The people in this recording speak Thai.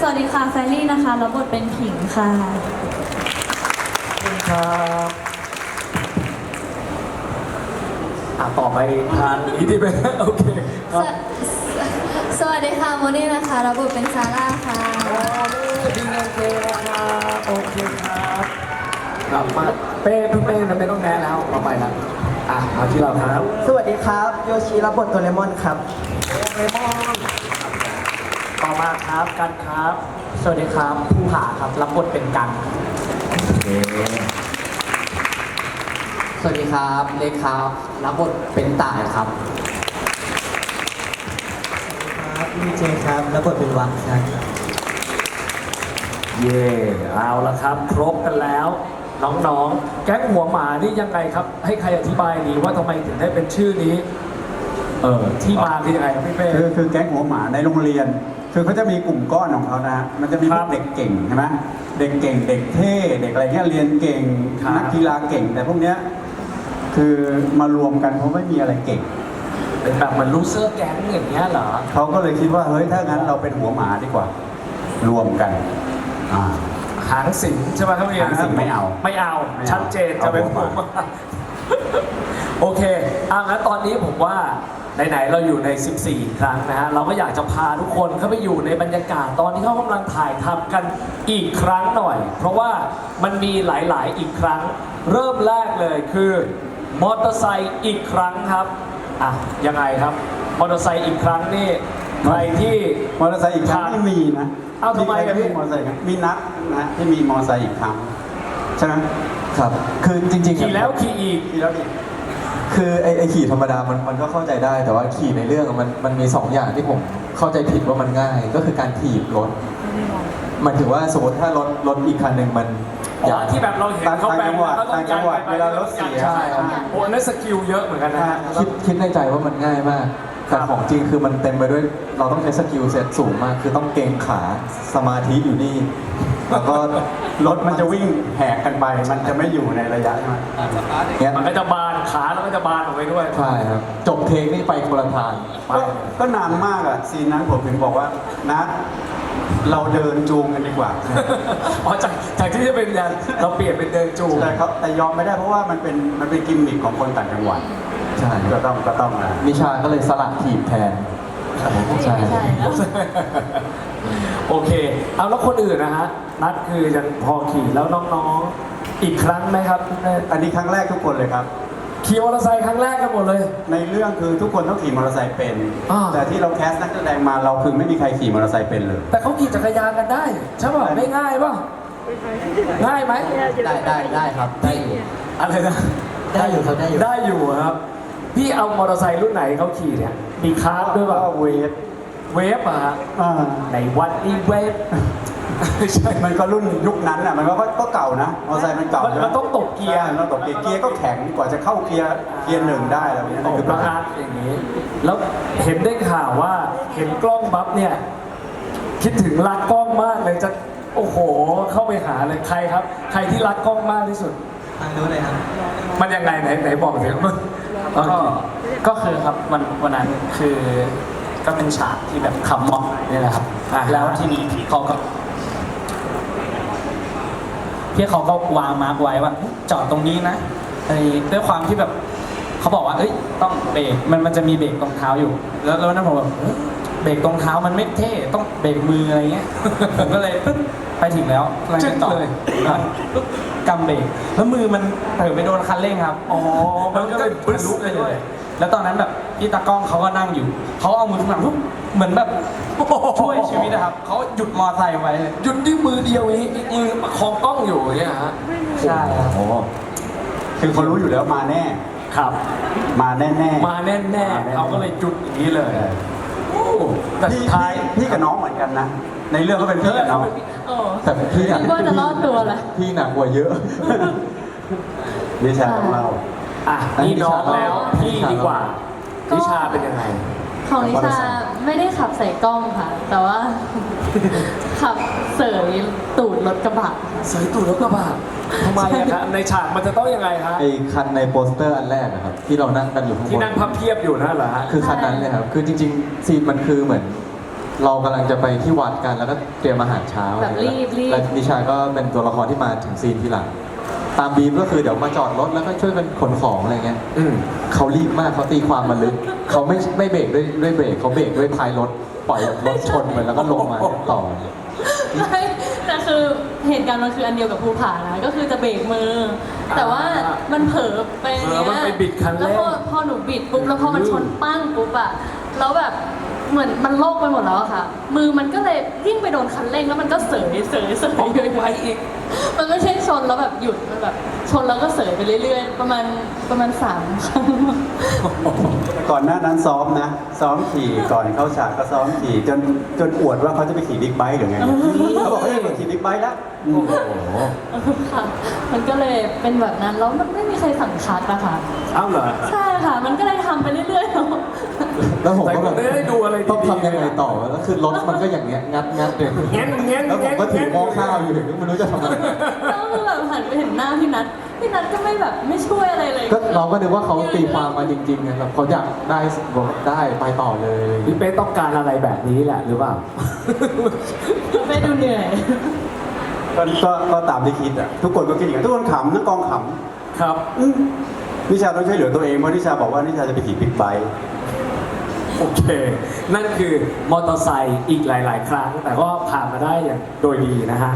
สวัสดีค่ะแฟรรี่นะคะรับบทเป็นผิงค่ะขอบคุณครับอะต่อไปทางนี้ที่เป็นโอเคครับสวัสดีค่ะโมนี่นะคะรับบทเป็นซาร่าค่ะโอ้นี่ดีโอเคนะครับโอเคครับกลับมาเป้เพิ่งเป้นะไม่ต้องแนะแล้วเราไปแล้วอะมาที่เราครับสวัสดีครับ โยชิรับบทโดเรมอนครับเรมอน ต่อมาครับกันครับ สวัสดีครับผู้ผาครับรับบทเป็นกัน โอเคสวัสดีครับเล็กครับรับบทเป็นต่ายครับครับพี่เจครับรับบทเป็นวังครับเย่เอาละครับ ครบกันแล้ว น้องๆ แก๊งหัวหมานี่ยังไงครับ ให้ใครอธิบายดีว่าทำไมถึงได้เป็นชื่อนี้ เออที่มาคือยังไงครับพี่เป้ คือคือแก๊งหัวหมาในโรงเรียน คือเขาจะมีกลุ่มก้อนของเขานะฮะมันจะมีพครัวบกเด็กเก่งใช่ไหมเด็กเก่ง เด็กเท่เด็กอะไรเงี้ยเรียนเก่งครับ นักกีฬาเก่ง แต่พวกเนี้ยคือมารวมกันเพราะไม่มีอะไรเก่งเป็นแบบเหมือนลูเซอร์แก๊งอย่างเงี้ยเหรอ เขาก็เลยคิดว่าเฮ้ยถ้างั้นเราเป็นหัวหมาดีกว่า รวมกันอ่า หางสิงใช่ไหมครับพี่หางสิงไม่เอาไม่เอา ไม่เอาชัดเจนจะเป็นเอาหัหัววหหมามา โอเคอะงั้นตอนนี้ผมว่า ไหนๆเราอยู่ใน 14 ครั้งนะฮะ เราก็อยากจะพาทุกคนเข้าไปอยู่ในบรรยากาศตอนที่เขากำลังถ่ายทำกันอีกครั้งหน่อย เพราะว่ามันมีหลายๆ อีกครั้ง เริ่มแรกเลยคือมอเตอร์ไซค์อีกครั้งครับ อะ ยังไงครับ มอเตอร์ไซค์อีกครั้งนี่ใครที่ มอเตอร์ไซค์อีกครั้งไม่มีนะเอ้าทำไมอะพี่ มอเตอร์ไซค์ครับมีนัดนะฮะที่มีมอเตอร์ไซค์อีกครั้งใช่ไหมครับ คือจริงๆขี่แล้วขี่อีก ที่แล้วดิ คือไอ้ไอ้ขี่ธรรมดามันมันก็เข้าใจได้ แต่ว่าขี่ในเรื่องอะมันมันมีสองอย่างที่ผมเข้าใจผิดว่ามันง่าย ก็คือการถีบรถมันถือว่าสมมติถ้ารถรถอีกคันหนึ่งมันอ๋ใหอญ่ที่แบบเราเห็นต่างเขาแบจังงหวัดแล้วก็ต่างจังหวัดยัเวลารถเสียใช่ครับโอ้นั่นสกิลเยอะเหมือนกันนะฮะคิดคิดในใจว่ามันง่ายมากแต่ครับของจริงคือมันเต็มไปด้วย เราต้องใช้สกิลเซ็ตสูงมาก คือต้องเกรงขาสมาธิอยู่นี่ แล้วก็รถมันจะวิ่งแหกกันไป มันจะไม่อยู่ในระยะใช่ไหมเนี้ยมันก็จะบานขาแล้วก็จะบานออกไปด้วยใช่ครับ จบเพลงนี่ไปคนละทางไปก็ก็นานมากอะซีนนั้นผมถึงบอกว่านะเราเดินจูงกันดีกว่า อ๋อจากจากที่จะเป็นยันเราเปลี่ยนเป็นเดินจูงแต่เขาแต่ยอมไม่ได้เพราะว่ามันเป็นมันเป็นกิมมิคของคนต่างจังหวัดใช่ก็ต้องก็ต้องนะนิชาก็เลยสลัดถีบแทน ใช่ไม่ใช่แล้วโอเค เอาแล้วคนอื่นนะฮะ นัดคือยังพอขี่แล้วน้องๆ อีกครั้งไหมครับอันนี้ครั้งแรกทุกคนเลยครับ ขี่มอเตอร์ไซค์ครั้งแรกกันหมดเลย ในเรื่องคือทุกคนต้องขี่มอเตอร์ไซค์เป็น อ่า แต่ที่เราแคสนักแสดงมาเราคือไม่มีใครขี่มอเตอร์ไซค์เป็นเลย แต่เขาขี่จักรยานกันได้ใช่ป่ะไม่ง่ายป่ะง่ายไหมได้ได้ได้ครับได้อยู่อะไรนะ ได้อยู่ครับได้อยู่ได้อยู่ครับ พี่เอามอเตอร์ไซค์รุ่นไหนเขาขี่เนี่ย มีคาร์ดด้วยก็ป่ะเวฟเวฟอะฮะอ่าในวันนี้เวฟไม่ใช่มันก็รุ่นยุคนั้นอะมันก็ก็เก่านะมอเตอร์ไซค์มันเก่ามันใช่ไหมันต้องตกเกียร์ใช่มันต้องตกเกียร์เกียร์ก็แข็งกว่าจะเข้าเกียร์เกียร์หนึ่งได้แล้วเนี่ยตนั่นกคือปปัระญหางานอย่างนี้ แล้วเห็นได้ข่าวว่าเห็นกล้องบัฟเนี่ย คิดถึงรักกล้องมากเลยจะโอ้โห เข้าไปหาเลยใครครับ ใครที่รักกล้องมากที่สุด ทางนู้นเลยครับมันยังไงไหนไหนบอกสิมันก็ ก็คือครับวันวันนั้นคือก็เป็นฉากที่แบบขับมอนี่แหละครับอ่าแล้วทีนี้พี่เขาก็พี่เขาก็วางมาร์กไว้ว่าจอดตรงนี้นะไอ้ด้วยความที่แบบเขาบอกว่า เอ้ย ต้องเบรกมันมันจะมีเบรกตรงเท้าอยู่ แล้วแล้วนั้นผมแบบเอ้ยเบรกตรงเท้ามันไม่เท่ต้องเบรกมืออะไรเงี้ยผมก็เลยปึ๊บไปถึงแล้วกำลังจะจอดมันปึ๊บกำเบรกแล้วมือมันเผลอไปโดนคันเร่งครับ อ๋อ มันก็เลยทะลุไปเลย แล้วตอนนั้นแบบพี่ตากล้องเขาก็นั่งอยู่ เขาเอามือข้างหลังปุ๊บเหมือนแบบช่วยชีวิตนะครับ เขาหยุดมอไซค์ไว้เลยหยุดที่มือเดียวนี้อีกมือประคองกล้องอยู่อย่างเงี้ยฮะใช่ครับ โอ้โหคือเขารู้อยู่แล้วมาแน่ ครับ มาแน่แน่มาแน่แน่ๆเขาก็เลยจุดอย่างนี้เลยโอ้แต่พี่สุดท้ายพี่พี่กับน้องเหมือนกันนะ ในเรื่องก็เป็นพี่กับน้องโอ้แต่พี่หนักคิดว่าจะรอดตัวแหละพี่หนักกว่าเยอะนิชาของเรา อะนี่น้องแล้วพี่ดีกว่าก็นิชาเป็นยังไง ของนิชาไม่ได้ขับใส่กล้องค่ะ แต่ว่า ขับเสยตูดรถกระบะเสยตูดรถกระบะทำไมอะครับในฉากมันจะต้องยังไงครับไอ้คันในโปสเตอร์อันแรกอะครับ ที่เรานั่งกันอยู่ข้างบที่นนั่งพับเพียบอยู่นั่นเหรอฮะคือคันนั้นเลยครับ คือจริงๆซีนมันคือเหมือน เรากำลังจะไปที่วัดกันแล้วก็เตรียมอาหารเช้าแบบรีบรีบแล้วนิชาก็เป็นตัวละครที่มาถึงซีนที่หลัง ตามบีมก็คือเดี๋ยวมาจอดรถแล้วก็ช่วยกันขนของอะไรเงี้ยอืมเขารีบมากเขาตีความมาลึกเขาไม่ไม่เบรกด้วยด้วยเบรกเขาเบรกด้วยท้ายรถปล่อยรถชนไปแล้วก็ลงมาต่อ ไม่แต่คือเหตุการณ์มันคืออันเดียวกับภูผานะก็คือจะเบรกมือ แต่ว่ามันเผลอไปเผลอมันไปบิดคันเร่งแล้วพอพอหนูบิดปุ๊บแล้วพอมันชนปั้งปุ๊บอะแล้วแบบ เหมือนมันโลกไปหมดแล้วอะค่ะ มือมันก็เลยยิ่งไปโดนคันเร่งแล้วมันก็เสยเสยเสยต้องไปอีก มันไม่ใช่ชนแล้วแบบหยุดมันแบบชนแล้วก็เสยไปเรื่อยๆ ประมาณประมาณสามครั้งก่อนหน้านั้นซ้อมนะ ซ้อมขี่ก่อนเข้าฉากก็ซ้อมขี่จนจนอวดว่าเขาจะไปขี่บิ๊กไบค์หรือไงเขาบอกเขาจะไปขี่บิ๊กไบค์แล้วอืมค่ะมันก็เลยเป็นแบบนั้นแล้วมันไม่มีใครสั่งคัดนะคะเอ้าเหรอใช่ค่ะ มันก็เลยทำไปเรื่อยๆ แล้วแล้วผมก็แบบแต่ก็ไม่ได้ดูอะไรดีๆต้องทำยังไงต่อแล้วคือรถมันก็อย่างเงี้ยงัดงัดเลยเงี้ยเงี้ยแล้วผมก็ถือหม้อข้าวอยู่เไม่รู้จะทำอะไรแล้วคือแบบหันไปเห็นหน้าพี่นัทพี่นัทก็ไม่แบบไม่ช่วยอะไรเลยก็เราก็นึกว่าเขาตีความมาจริงๆไงแบบเขาอยากได้บอกได้ไปต่อเลยพี่เป้ต้องการอะไรแบบนี้แหละหรือเปล่า ไปดูเหนื่อย ก็ก็ก็ตามที่คิดอะทุกคนก็คิดอย่างนั้นทุกคนขำทั้งกองขครับำอืมนิชาต้องช่วยเหลือตัวเองเพราะนิชาบอกว่านิชาจะไปขี่บิ๊กไบค์ โอเค นั่นคือมอเตอร์ไซค์อีกหลาย ๆ ครั้ง แต่ก็ผ่านมาได้อย่างโดยดีนะฮะ